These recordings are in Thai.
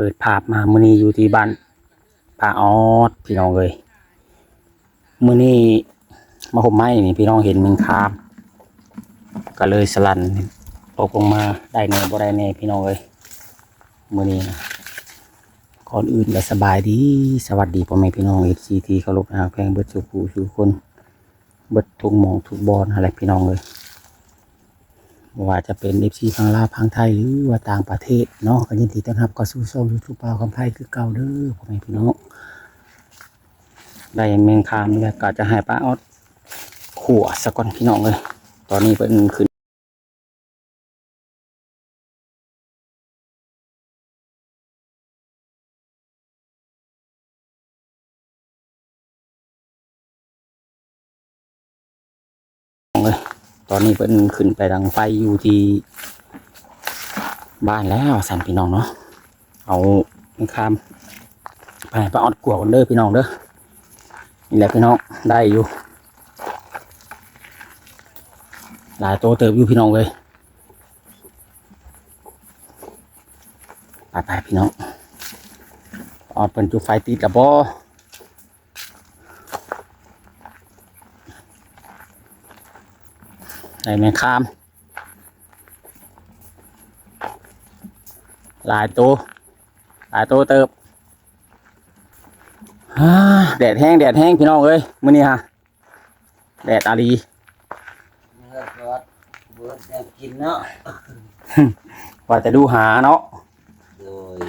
ปิดภาพมามือนี้อยู่ที่บ้านป่าออดพี่น้องเลยมือนี้มาห่มไม้นี่พี่น้องเห็นแมงคามก็เลยสลันตกลงมาได้แน่บ่ได้แน่พี่น้องเลยมือนี้นะก่อนอื่นก็สบายดีสวัสดีพ่อแม่พี่น้อง FC ที่เคารพนะครับแพงเบิดสุขูสุขคนเบิดทุกหมองทุกบอลอะไรพี่น้องเลย ว่าจะเป็นเอฟซีพังลาวพังไทยหรือว่าต่างประเทศเนาะก็ยินดีต้อนรับก็สู่ช่องยูทูบปาวคำไทยคือเก่าเด้อพ่อแม่พี่น้องได้เมงคามแล้วก็จะให้ป้าออดขัวสะก่อนพี่น้องเลย ตอนนี้เป็นขึ้น ตอนนี้เป็นขึ้นไปดังไฟอยู่ที่บ้านแล้วสันพี่น้องเนาะเอาเมงคามไปให้ป้าออดขัวกันเด้อพี่น้องเด้อนี่แหละพี่น้องได้อยู่ หลายตัวเติบอยู่พี่น้องเลยไปไปพี่น้องออดเป็นจุดไฟติดกับบอ ได้แมงคาม หลายตัว หลายตัวเติบฮ่าแดดแห้งแดดแห้งพี่น้องเอ้ยมื้อนี้ฮะแดดอาลีเนื้อสดเบิดแนวกินเนาะว่าจะดูหาเนาะโดย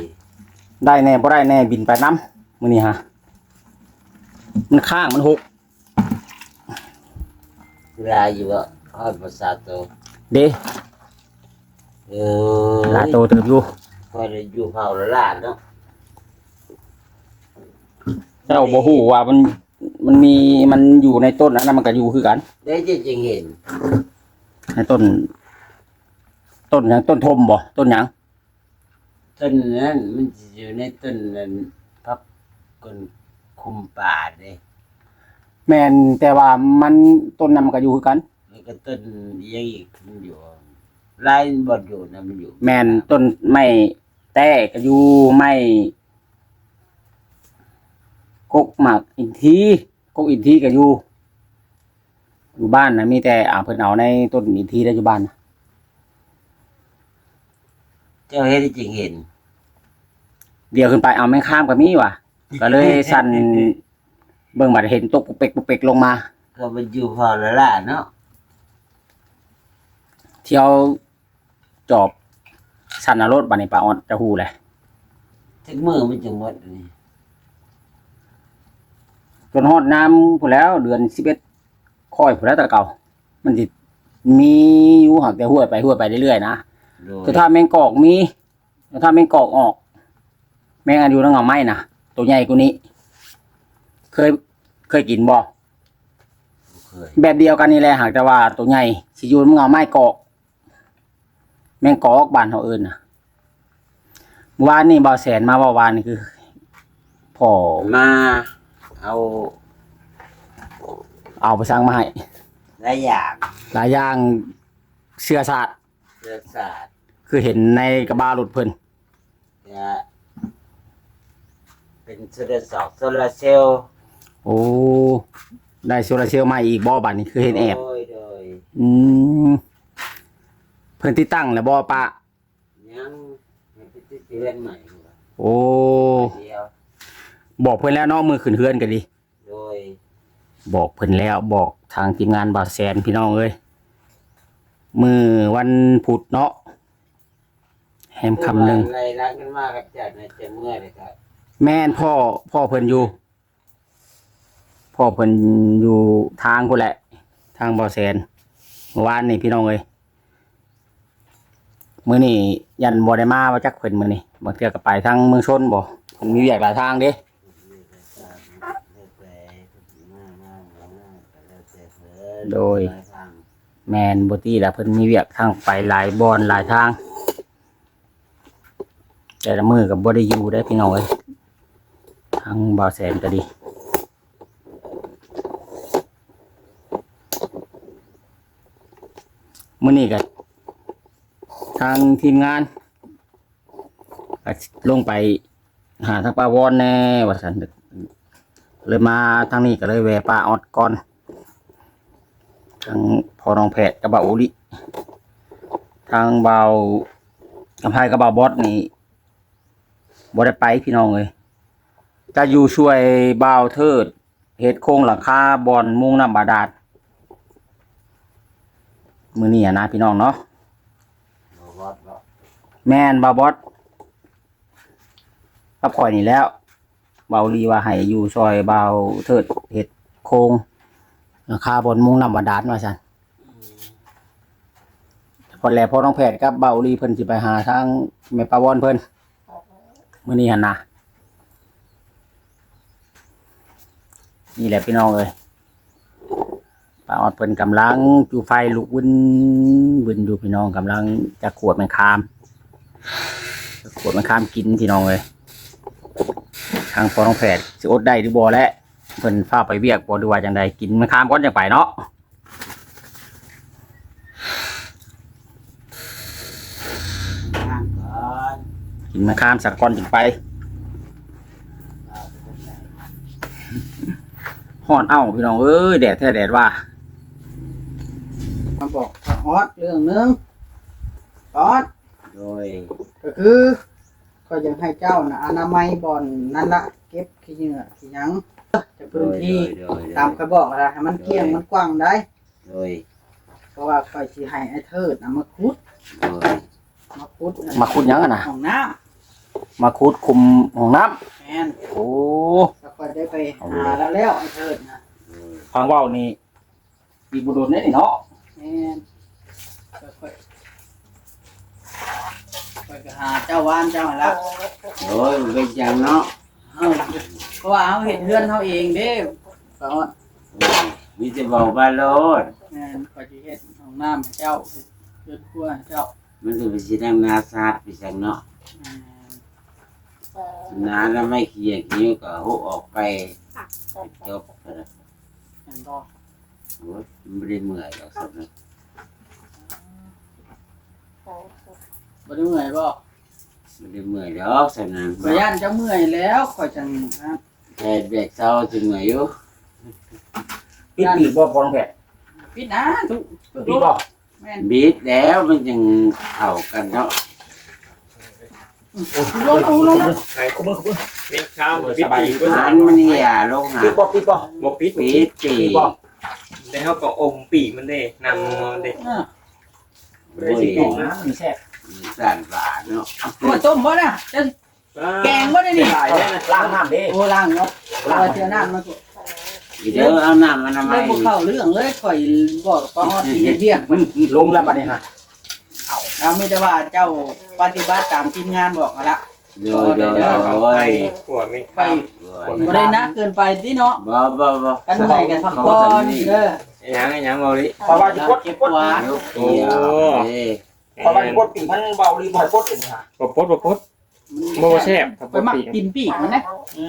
ได้แน่บ่ได้แน่บินไปน้ำมื้อนี้ฮะมันข้างมันหกเวลาอยู่ว่าฮอดภาษาโตเด้เออหลายโตเติบอยู่พอได้อยู่เผาละลาดเนาะเจ้าบ่ฮู้ว่ามันมันมีมันอยู่ในต้นอันนั้นมันก็อยู่คือกัน ได้จะจึงเห็นในต้น ต้นหยังต้นทมบ่ต้นหยังต้นนั้นมันจะอยู่ในต้นนั้นพับกนคุมป่าเด้แม่นแต่ว่ามันต้นนั้นมันก็อยู่คือกันแล้ว ก็ต้นยังอีกมันอยู่ลายบ่อยู่นะมันอยู่แมนต้นไม้แต้ก็อยู่ไม้กกหมากอินทีกกอินทีก็อยู่อยู่บ้านนะมีแต่อ่าเพิ่นเอาในต้นอินทีได้อยู่บ้านนะเจ้าเฮ็ดให้จึงเห็น เดี๋ยวขึ้นไปเอาแม่งข้ามกับมีว่ะ ก็เลยสั่น เบิ่งบัดเห็นตกปุกเปกปุกเปกลงมา ก็มันอยู่เผาละลาดเนาะ เที่ยวจอบสันนรถบัดนี้ปลาออดจะฮู้แหละถึงมือมันจะหมดนี่จนฮอดน้ำพู้นแล้ว เดือน11ค่อยพู้นแล้วแต่เก่า มันสิมีอยู่หักแต่ห้วยไปห้วยไปเรื่อยๆนะโดยคือถ้าแมงกอกมีถ้าแมงกอกออก แมงอันอยู่ในเงาไม้นะตัวใหญ่กว่านี้ เคยเคยกินบ่เคยแบบเดียวกันนี่แหละหากแต่ว่าตัวใหญ่สิอยู่ในเงาไม้กอก แมงกอกบ้านเขาเอิ้นนะเมื่อวานนี่บ่าวแสนมาว่าวานนี่คือพ่อมาเอาเอาไปสร้างมาให้หลายอย่างหลายอย่างเสื้อสาดเลือดสาดคือเห็นในกระบะรถเพิ่นจะเป็นโซลาร์เซลล์โซลาร์เซลล์โอ้ได้โซลาร์เซลล์มาอีกบ่บัดนี้คือเห็นแอบโดยโดย อืม เพิ่นที่ตั้งแล้วบ่ปะยังให้ไปติดเรือนใหม่ดีกว่าโอ้เดียว บอกเพิ่นแล้วเนาะมือขึ้นเฮือนกันดีโดยบอกเพิ่นแล้วบอกทางทีมงานบาแสนพี่น้องเอ้ยมือวันพุธเนาะแฮมคำหนึ่งอะไรรักกันมากกับจัดในเต็มเมื่อเลยครับแม่นพ่อพ่อเพิ่นอยู่พ่อเพิ่นอยู่ทางพุ่นแหละ ทางบาแสนเมื่อวานนี่พี่น้องเอ้ย มื้อนี้ยันบ่ได้มาว่าจักเพิ่นมื้อนี้บางเทื่อก็ไปทางเมืองชนบ่เพิ่นมีเวียกหลายทางเด้โดย แมนบตี้แหละเพิ่นมีเวียกทางไปหลายบอนหลายทาง แต่ละมือกับบ่ได้อยู่ได้พี่น้องเอ้ยทางบ่าวแสนก็ดีมื้อนี้ก็ ทางทีมงานลงไปหาทางป้าวอนแน่ว่าสันเลยมาทางนี้ก็เลยแวะป้าออดก่อนทางพอน้องแพทย์กับบ่าอุลิทางเบากำไพกับบ่าบอสนี่บ่ได้ไปพี่น้องเลยจะอยู่ช่วยเบาเทิดเฮ็ดโครงหลังคาบอนมุงน้ำบาดาลมือนี้อะนะพี่น้องเนาะ แมนบาบอสก็ปล่อยนี่แล้ว เบาลีว่าให้อยู่ซอยเบาเทิดเห็ดโคงคาบนมุงนำบาดาลว่าซั่นพอแล้วพอน้องแพทย์กับเบาลีเพิ่นสิไปหาทางแม่ปาวอนเพิ่นมื้อนี้หั่นนะนี่แหละพี่น้องเอ้ยปาออดเพิ่นกำลังจูไฟลุกวินวินอยู่พี่น้องกำลังจะขวดแมงคาม ขวดมันข้ามกินพี่น้องเลยทางพอน้องแผดสิอดได้หรือบ่และเพิ่นฟ้าไปเวียกบ่ดูว่าจังใดกินมันข้ามก่อนจังไปเนาะนั่งก่อนกินมันข้ามสักก่อนจังไปฮ้อนเอ้าพี่น้องเอ้ยแดดแท้แดดว่ามาบอกพระออดเรื่องหนึงออดโดยก็คือ ก็ยังให้เจ้านะอนามัยบ่อนนั่นละเก็บขี้เหงื่อขี้หยังจะโดพื้นยที่โดยโดย ตามกระบอกอะไรให้มันเกลี้ยงมันกว้างได้ โดยเพราะว่าคอยสิให้ไอ้เทิดนะมาคุดโดยมาคุดมาคุดหยังอะนะของน้มาคุดคุมห้องน้ำำแมนโอ้แล้วคอยได้ไปหาแล้วแล้วไอ้เทิดนะโดยฟังเว้านี่อีกบ่โดนแน่นี่เนาะแมนก็ค่อย ค่อยก็หาเจ้าวานเจ้าละโดยมันเป็นจังเนาะเอ้าเพราะว่าเขาเห็นเพื่อนเขาเองเด้พระออดโดยมีแต่บอกว่าโลดแม่นปฏิเฮ็ดของน้ำให้เจ้าเฮ็ดเฮ็ดครัวให้เจ้ามันก็ไปสินั่งนาซาดไปจังเนาะแม่นนาแล้วไม่เคียคิ้วก็หุออกไปจบไปแล้วแม่นบ่โอ้ยมันไม่ได้เมื่อยหรอกสักนิด บ่ได้เมื่อยบ่ไม่ได้เมื่อยหรอกสักนั้นบ่ย่านเจ้าเมื่อยแล้วข่อยจังครับแต่เด็กเศร้าจะเมื่อยอยู่ปิดปีกบ่พอน้องแผดปิดนะทุกปิดบ่แม่นบีดแล้วมันยังเข้ากันเนาะลงลงลงไหนขมือขมือมีข้าวสบายปิดอันมันนี่อะลงหาปิดบ่ปิดบ่บ่ปิดปีดปีปิดบ่แล้วเขาก็อมปีกมันเด้นำมันเด้อ่าโอ้ยปิดนะมันแซ่บ สั่นบาเนาะโอ้ยต้มบ่น่ะจะแกงบ่ได้นี่หลายแล้วนะล้างน้ำเด้โอ้ล้างเนาะว่าเจอน้ำมาก็เดี๋ยวเอาน้ำมันทำไมเลยบ่เข้าเรื่องเลยข่อยบอกปอดสิเฮ็ดเรียกมันลงแล้วบัดนี้ฮะเอาไม่ได้ว่าเจ้าปฏิบัติตามทีมงานบอกนั่นละโดยโดยโดยขวดมีไปบ่ได้นะเกินไปติเนาะบ่บ่บ่กันไหนกันพักผ่อนเด้อไอ้หยังไอ้หยังเบาลิเพราะว่าสิกดสิกดหวานยกเกี่ยวเอ้ย เพราะว่าสิกดปีกมันเบาลีบ่กดเป็นฮะบ่ปดบ่ปดบ่แซ่บครับไปบ่มักปีกกินปีกมันนะอื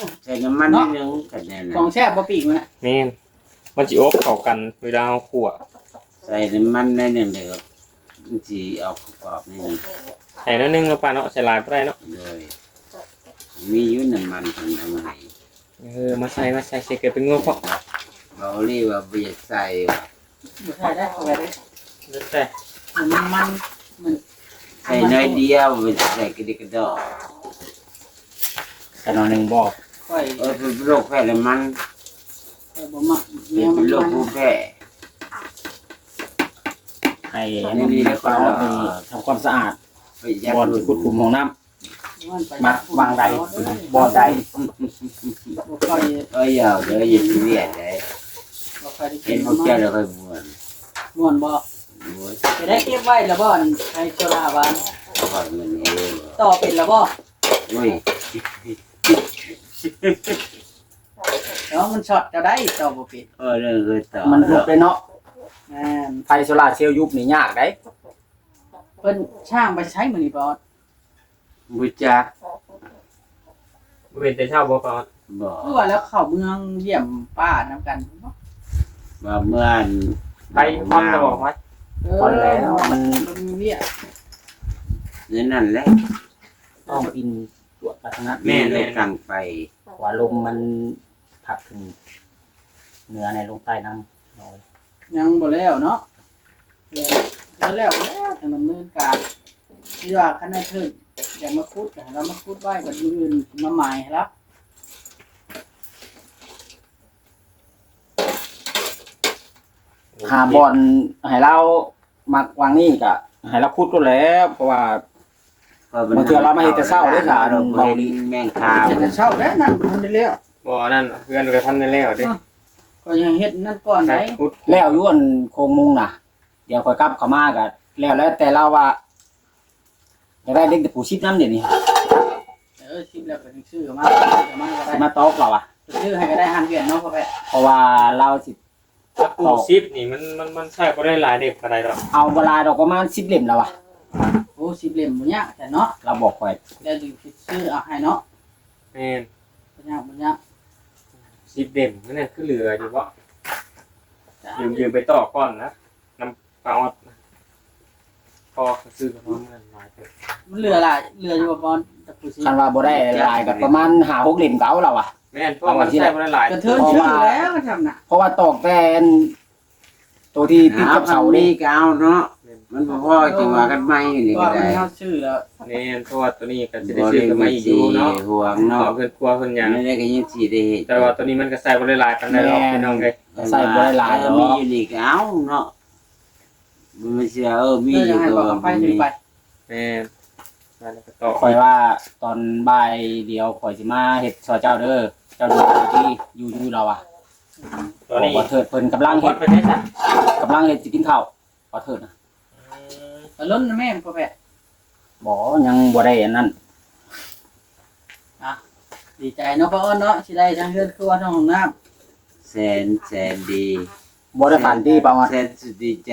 มใส่น้ำมันนิดนึงกันแน่นของแซ่บบ่ปีกมันนะแม่นมันสิอบเข้ากันเวลาเฮาคั่วใส่น้ำมันนิดนึงเดี๋ยวมันสิเอากรอบนิดนึงใส่นิดนึงแล้วป่าเนาะใส่หลายบ่ได้เนาะโดยมีอยู่น้ำมันทำทำไมเออมาใส่มาใส่ใส่เกิดเป็นงัวพอเบาลี่ว่าเบียดใส่ว่ะบ่ใช่ได้เข้าไปได้ แล้วแต่ มันมันมันใส่น้อยเดียวมันใส่กระดิกกระดอกแต่นอนหนึงบ่ค่อยเออเป็นโรคแพ้น้ำมันค่อยบ่มักเป็เลี้ยงมันนโรคมันภูมิแพ้ ให้อันนี้ปลาออดนี่ทำความสะอาดไปยัดบ่อนรุ่นขุดคุมห้องน้ำ มันไปมาวางใดบ่อใดบ่ค่อยเอ้ยอย่าเดี๋ยวอย่าซีเรียสเลยบ่ค่อยได้กิเห็นนพวกเจ้าแล้วค่อยม่วนม่วนบ่โอ้ย จะได้เก็บไว้แล้วบ่นี่ให้เจ้าลาหวานก่อนมันเองต่อเป็นแล้วบ่โอ้ยเนาะมันช็อตจะได้ต่อบ่เป็นเออเรื่องเคยต่อมันลุกเลยเนาะแม่นไฟโซลาร์เซลล์ยุบนี่ยากได้เพิ่นช่างไปใช้มื้อนี้บ่บุจักบ่เป็นแต่เช้าบ่ปอดบ่คือว่าแล้วเข้าเมืองเยี่ยมป้านํกันบ่บ่เมื่อนไปความจะบอกว่า เอพอแล้วอมันมันมีเวียกนี่นั่นแหละต้องอินตรวจปัฒนะแม่เลยสั่งไปว่าลมมันพัดขึ้นเหนือในลงใต้น้ำน้อยยังบ่แล้วเนาะแล้วแล้วแล้วทางดำเนินการที่ว่าคณะเทิดอยากมาคุดเรามาคุดไว้กับอื่นมาใหม่ครับ หาบอลให้เรามักวางนี่ก็ให้เราคุดก็แล้วเพราะว่า บางเทื่อเรามาเฮ็ดแต่เช้าเด้อค่ะเราเบาดีแมงคาวจะจะเช่าแล้วนั่นมันได้แล้วบ่นั่นเพื่อนไปทันได้แล้วเด้ก็ยังเฮ็ดนั่นก่อนไหนพุดแล้วอยวนโคงมุงน่ะ เดี๋ยวค่อยกลับเข้ามาก็แล้วแล้วแต่เราว่าจะได้เด็กแต่ผู้ชิดน้ำเดี๋ยวนี้เออชิปแล้วก็ซื้อมาซื้อมาก็สิได้มาตอกเราอะซื้อให้ก็ได้หันเวียนเนาะพ่อแม่เพราะว่าเราสิ ถ้าปูซิปนี่มันมันมันใช่บ่ได้หลายเด็กปานใดดอกเอาเวลาดอกประมาณสิบเล่มแล้วอะโอ้สิบเล่มบ่ยากแต่เนาะเราบอกค่อยแล้วจึงซื้อเอาให้เนาะแม่นบ่ยากบ่ยากซิปเด่มนั่นนะคือเหลืออยู่บ่ยืมยืมไปต่อก่อนนะน้ำปลาออดนะพอซื้อกับมันหลายเด้อมันเหลือหลายเหลืออยู่บ่บอลตะปูสิคันว่าบ่ได้หลายก็ประมาณหาหกเล่มเก่าเราอะ แม่นเพราะมันใช่บ่ได้หลายกระเทินชื่อแล้วก็ทำน่ะเพราะว่าตอกแต่อันตัวที่ติดกับเสาดีนี่ก็เอาเนาะมันบ่พอจังว่ากันใหม่นี่ก็ว่ามัได้นเฮาซื้อแล้วแม่นเพราะว่าตัวนี้ก็สิได้ซื้อกันมาอีกอยู่เนาะห่วงเนาะเนาะเพิ่นครัวเพิ่นหยังไม่ได้ก็ยังสิได้เฮ็ดแต่ว่าตัวนี้มันก็ใส่บ่ได้หลายปานใดดอกพี่น้องเอ้ยใส่บ่ได้หลายเอดออมีกอยู่นี่ก็เอาเนาะมันไม่เชื่อเออมีเพื่ออจะยู่ให้ก็บอกเอาไปซื้อไปแม่นมาแล้วก็ต่อข่อยว่าตอนบ่ายเดียวข่อยสิมาเฮ็ดซอยเจ้าเด้อ เจ้าดูที่อยู่อยู่เราอะตัวนี้ขอเถิดเพิ่นกำลังวัเฮ็ดดไปได้ซะกำลังเฮ็ดสิกินข้าวขอเถิดนะเอาล้นนะแม่พ่อแม่บ่ยังบ่ได้อันนั้นดีใจเนาะพ่ออ้อนเนาะสิได้ทั้งเฮือนครัวทั้งห้องน้ำแสนแสนดีบ่ได้ฝันที่ประมาณแสนสุดดีใจ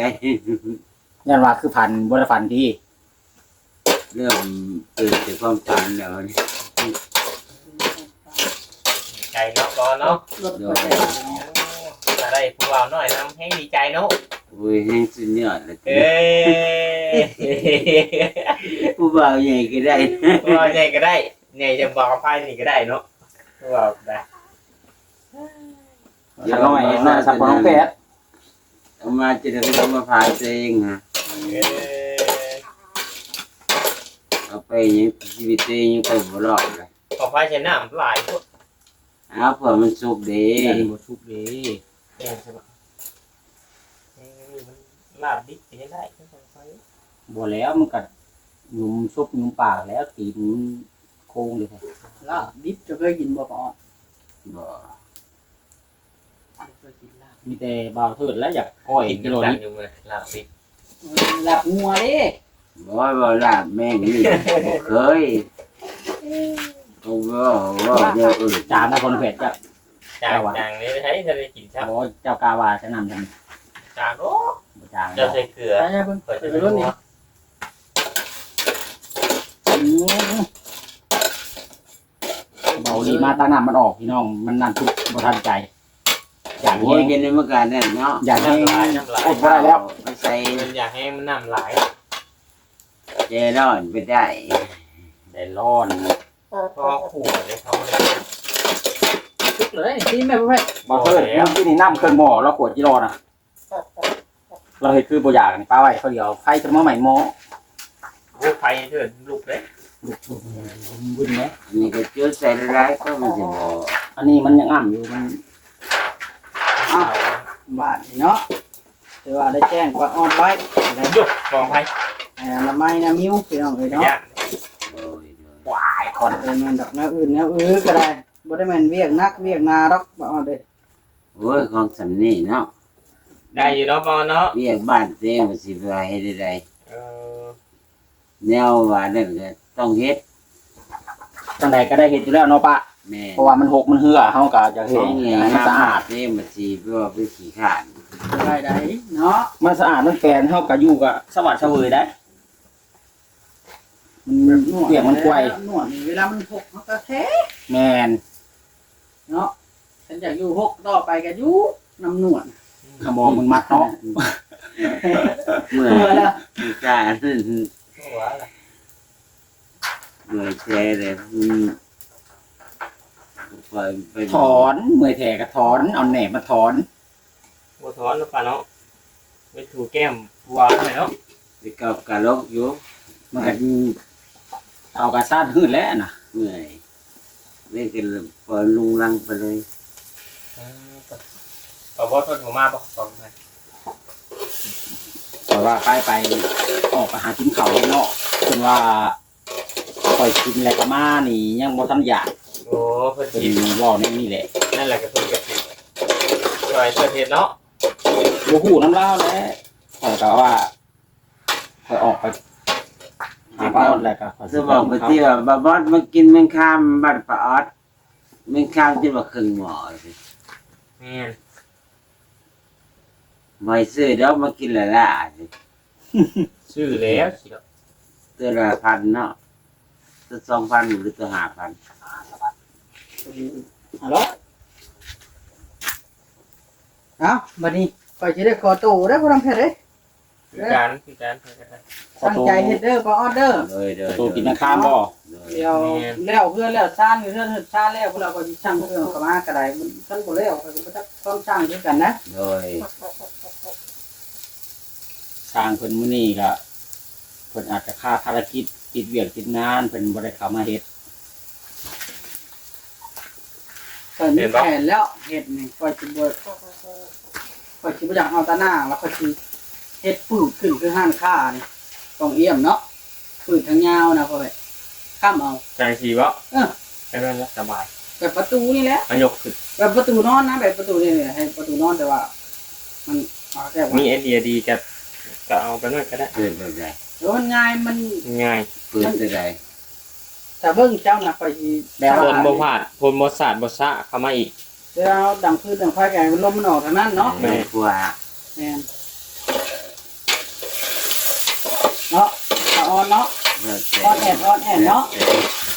ยันว่าคือพันบ่ได้ฝันที่เริ่มเกิดจากความฝันแล้วนี่ ใจเนาะก่อนเนาะรถก็ได้ถ้าได้ผู้บ่าวน้อยนำให้ดีใจเนาะโอ้ยแห้งสุดยอดเลยเอ้ยผู้บ่าวใหญ่ก็ได้ผู้บ่าวใหญ่ก็ได้ใหญ่จะบอกกับไพ่นี่ก็ได้เนาะผู้บ่าวได้อย่าน้อยน้อยสักคนน้องแปดเอามาจะได้ไม่ต้องมาพายตัวเองฮะเอ้ยเอาไปยังชีวิตตัวเองยังไปบ่รอดเลยของไพ่ใช้น้ำหลายพวก เอาเผื่อมันสุกดีเอ้บ่ชุบเด้เองใช่ปะเอ้ยมันลาบดิบจะได้ของไฟบ่แล้วมันก็ยุมซุบยุมปากแล้วตีนโค้งเลยค่ะลาบดิบจะเคยกินบ่พ่ออ้อนบ่เคยกินลาบมีแต่บ่าวเถิดแล้วอยากก้อยกินกิกิโลโลนี้นี้อยู่เลยลาบดิบลาบงัวเด้บ่บ่ลาบแม่งนี่บ่เคย โอ้บ่บ่เดี๋ยวอื่นจามนะคนเพชรจ้ะจางจางนี่ใช้จะได้กินครับบ่เจ้ากาวาจะนำทำจางโอ้บ่จางจะใส่เกลือ ใช่เพิ่นเปิดเปิจะดไม่รุ่นนี้เบาดีมาตั้งน้ำมันออกพี่น้อง มันนั่นทุกบ่ทันใจอยากโอ้เห็นกินในเมื่อการนั่นเนาะอยากให้น้ำลายน้ำลาย อดบ่ได้แล้วไปใส่มันอยากให้มันน้ำไหลายเจร้อนไปได้ ได้ร้อนเพราะขวดเลยเขาเลยทุกเลยที่แม่พ่อแม่บ่เถิดมันกินนี่น้ำเครื่องหม้อแล้วขวดกี่รอนะเราเฮ็ดคือบ่อยากนี่ป้าไว้เขาเดียวไฟจะมาใหม่หม้อโอ้ไฟเถิดลุกเลยบุญไหมอันนี้ก็จุดใส่ร้ายก็มันจะบ่อันนี้มันยังอ่ำอยู่มันเอาบาทนี่เนาะแต่ว่าได้แจ้งว่าอ้อนไว้ได้หยุดมองไฟให้อนามัยนะมิ้วพี่น้องเอ้ยเนาะยากโอ้ยห วายคอนเออแม่นดอกแนวอื่นแนวอื่นก็ได้บ่ได้แม่นเวียกนักเวียกนาดอกบ่เอาเด้โอ้ยของสำนี่เนาะได้อยู่เนาะบอลเนาะเรียกบ้านเต้มาสิไปให้ได้ใดเออแนวว่านั่นก็ต้องเฮ็ดจังใดก็ได้เห็ดอยู่แล้วเนาะปะแม่เพราะว่ามันหกมันเหือเฮาก็จะขเห็อนงอย่างให้มันน้ำสะอาดเต้มาสิเพื่อไปขี้ขาดได้ได้เนาะมันสะอาดมันแฟนเฮาก็อยู่ก็สวัสดิ์เสวยได้ มันเปียกมันกวยนวดนี่เวลามันหกมันก็แท้แมนเนาะฉันอยากอยู่หกต่อไปก็อยู่น้ำนวดขมองมึงมัดเนาะเมื่อเมื่อแล้วขี้ขาดหัวละเหนื่อยแท้เลยอืมไปไปถอนเมื่อยแถก็ถอน เอาแหนบมาถอนบัวถอนแล้วป่ะเนาะไปถูแก้มวางหน่อยเนาะไปกับกะลกอยู่มันก็ เอากระซ่านหืดแล้วน่ะเหนื่อยเล่นกันพอลุงลังไปเลยเอาว่าทนหัวมาบอกสองไปเพราะว่าไปไปออกไปหากินเขาวเนาะจนว่าปล่อยกินแล้วก็มานี่ยังบ่ทันอยากโอ้เพิ่นเป็นกินว่าในนี่แหละนั่นแหละก็เพิ่นก็กินช่วยเพื่อเฮ็ดเนาะบ่ฮู้น้ำเล่าวแหล้วข่อยก็ว่าข่อยออกไปหา ปลาออดแล้วก็ข่อยจะบอกไปที่ว่าบาบอสมากินแมงคามบ้านปลาออดแมงคามที่ว่าครึ่งหม้อสิแม่นไม่ซื้อเดี๋ยวมากินละละสิชื่อแล้วสิเนาะตัวละพันเนาะตัวสองพันหรือตัวห้าพันฮัลโหลเอ้าบัดนี้ข่อยสิได้ขอตู้ได้อบ่ต้องแพ้เด้ คือการคือการคือการตั้งใจเฮ็ดเด้อบ่ออเดอร์เลยเด้อตัวกินน้ำข้ามบ่เลยเดี๋ยวแล้วเพื่อนแล้วซ่านอยู่เพื่อนเฮ็ดซ่านแล้วพวกเราก็สิช่างเพื่อนเข้ามาก็ได้มันท่านบ่แล้วก็บ่จักต้องช่างคือกันนะเลยสร้างเพิ่นมื้อนี้ก็เพิ่นอาจจะค่าภารกิจติดเวียกติดงานเพิ่นบ่ได้เข้ามาเฮ็ดเพิ่นมีแผนแล้วเฮ็ดนี่ข่อยสิบ่ข่อยสิบ่อยากเอาแตาหน้าแล้วข่อยสิ เฮ็ดปืดขึ้นคือห้านค้านี่ต้องเอี่ยมเนาะปืดทางยาวนะพ่อแม่ข้ามเอาจังสีบ่เออแค่นั้นแหละสบายแบบประตูนี่แหละมันยกขึ้นแบบประตูนอนนะแบบประตูนี่แหละให้ประตูนอนแต่ว่า มันเอาแค่ว่ามีไอเดียดีก็ก็เอาไปนั่นก็ได้เกิดแบบไหนเดี๋ยวมันง่ายมันง่ายเกิดแบบไหนแต่เบิ่งเจ้าน่ะข่อยสิแบบพว่าลบ่พลาดพลบ่สาดบ่ซะเข้ามาอีกเดี๋ยวเอาดังพืชดังไฟแกงมันลมมันออกทางนั้นเนาะแม่กลัวแม่น เนาะปลาออนเนาะเลิกออนแอดออนแอดเนาะ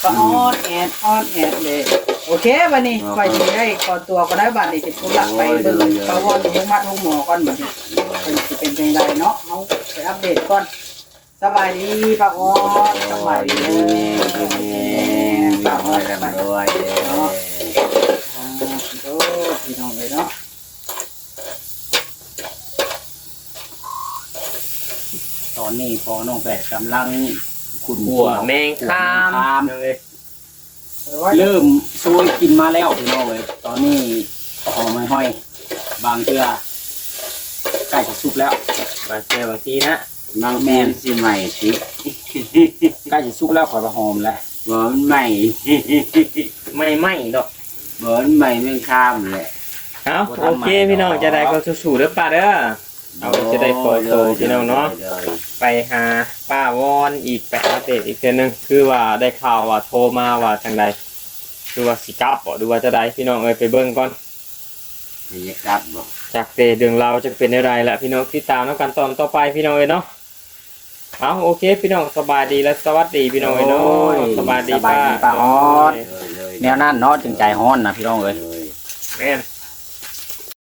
ปลาออนแอดออนแอดเลยโอเคบัดนี้ข่อยสิได้ขอตัวก็ได้บัดนี้สิพุ่นละไปเบิ่งปลาวอนอยู่มัดห้องหมอก่อนบัดนี้เป็นสิเป็นจังไดเนาะเฮาไปอัปเดตก่อนสบายดีปลาออนสบายดีเด้อปลาออนสบายดีด้วยเนาะอ่าโอ้พี่น้องเลยเนาะ ตอนนี้พอน้องแปดกำลังขุนหัวแมงคามคามเลยเริ่มซวยกินมาแล้วพี่น้องเอ้ยตอนนี้หอมไม่ห้อย บางเทื่อใกล้จะสุกแล้ว บางเทีบางทีนะบางแมนสิใหม่สิใกล้จะสุกแล้วขอยมาหอมแล้วบ่มันใหม่ไม่ไหม้ดอกบ่มันใหม่แมงคามแหละ เอาโอเคพี่น้องจะได้ก็สู้ๆเด้อป้าเด้อเอาจะได้ปล่อยโตพี่น้องเนาะ ไปหาป้าวอนอีกไปหาเตดอีกเทื่อนึงคือว่าได้ข่าวว่าโทรมาว่าจังใดคือว่าสิกลับบ่หรือว่าจะได้พี่น้องเอ้ยไปเบิ่งก่อนให้ยกลับบ่จากเตเรื่องเราวจะเป็นอะไรละพี่น้องติดตามน้องกันตอนต่อไปพี่น้องเอ้ยเนาะเอาโอเค พี่น้องสบายดีและสวัสดีพี่น้องเอ้ยเนาะสบายดีสบายดีป้าออดเลยเลยแนวนั้นเนาะจึงใจฮ้อนนะพี่น้องเอ้ย เลย แม่น